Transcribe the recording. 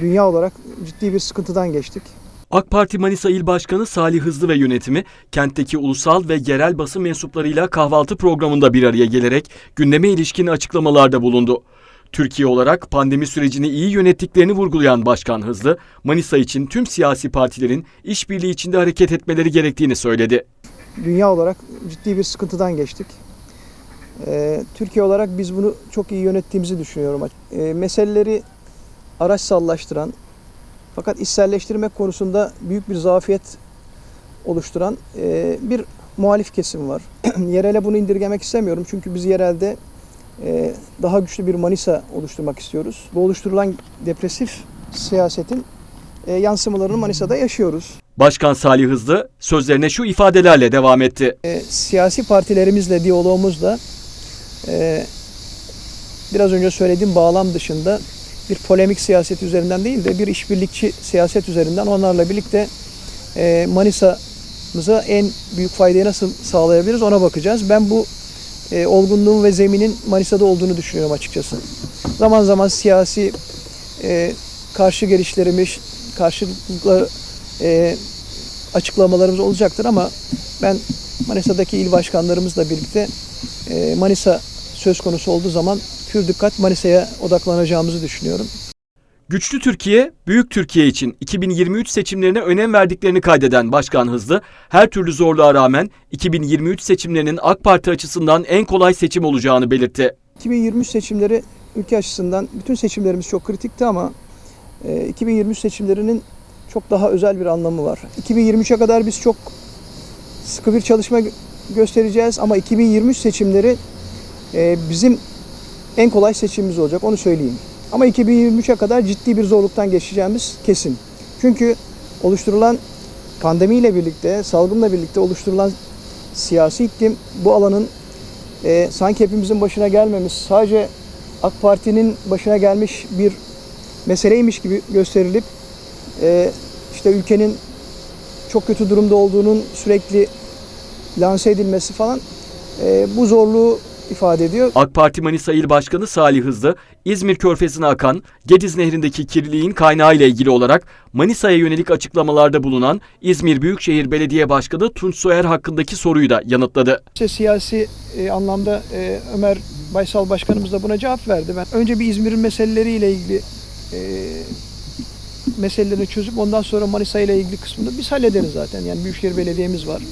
dünya olarak ciddi bir sıkıntıdan geçtik. AK Parti Manisa İl Başkanı Salih Hızlı ve yönetimi kentteki ulusal ve yerel basın mensuplarıyla kahvaltı programında bir araya gelerek gündeme ilişkin açıklamalarda bulundu. Türkiye olarak pandemi sürecini iyi yönettiklerini vurgulayan Başkan Hızlı, Manisa için tüm siyasi partilerin işbirliği içinde hareket etmeleri gerektiğini söyledi. Dünya olarak ciddi bir sıkıntıdan geçtik. Ee, Türkiye olarak biz bunu çok iyi yönettiğimizi düşünüyorum. Ee, meseleleri araçsallaştıran fakat içselleştirmek konusunda büyük bir zafiyet oluşturan e, bir muhalif kesim var. Yerele bunu indirgemek istemiyorum çünkü biz yerelde e, daha güçlü bir Manisa oluşturmak istiyoruz. Bu oluşturulan depresif siyasetin e, yansımalarını Manisa'da yaşıyoruz. Başkan Salih Hızlı sözlerine şu ifadelerle devam etti. E, siyasi partilerimizle diyalogumuzda e, biraz önce söylediğim bağlam dışında bir polemik siyaset üzerinden değil de bir işbirlikçi siyaset üzerinden onlarla birlikte e, Manisa'mıza en büyük faydayı nasıl sağlayabiliriz ona bakacağız. Ben bu e, olgunluğun ve zeminin Manisa'da olduğunu düşünüyorum açıkçası. Zaman zaman siyasi e, karşı gelişlerimiz, karşılıklı e, açıklamalarımız olacaktır ama ben Manisa'daki il başkanlarımızla birlikte e, Manisa söz konusu olduğu zaman pür dikkat Manisa'ya odaklanacağımızı düşünüyorum. Güçlü Türkiye, Büyük Türkiye için 2023 seçimlerine önem verdiklerini kaydeden Başkan Hızlı, her türlü zorluğa rağmen 2023 seçimlerinin AK Parti açısından en kolay seçim olacağını belirtti. 2023 seçimleri ülke açısından bütün seçimlerimiz çok kritikti ama e, 2023 seçimlerinin çok daha özel bir anlamı var. 2023'e kadar biz çok sıkı bir çalışma gö- göstereceğiz ama 2023 seçimleri e, bizim en kolay seçimimiz olacak onu söyleyeyim. Ama 2023'e kadar ciddi bir zorluktan geçeceğimiz kesin. Çünkü oluşturulan pandemiyle birlikte, salgınla birlikte oluşturulan siyasi iklim bu alanın e, sanki hepimizin başına gelmemiş, sadece AK Parti'nin başına gelmiş bir meseleymiş gibi gösterilip e, işte ülkenin çok kötü durumda olduğunun sürekli lanse edilmesi falan e, bu zorluğu ifade ediyor. AK Parti Manisa İl Başkanı Salih Hızlı, İzmir Körfezi'ne akan Gediz Nehri'ndeki kirliliğin kaynağı ile ilgili olarak Manisa'ya yönelik açıklamalarda bulunan İzmir Büyükşehir Belediye Başkanı Tunç Soyer hakkındaki soruyu da yanıtladı. İşte siyasi e, anlamda e, Ömer Baysal Başkanımız da buna cevap verdi. Ben önce bir İzmir'in meseleleriyle ilgili e, meselelerini çözüp ondan sonra Manisa ile ilgili kısmını biz hallederiz zaten. Yani Büyükşehir Belediye'miz var.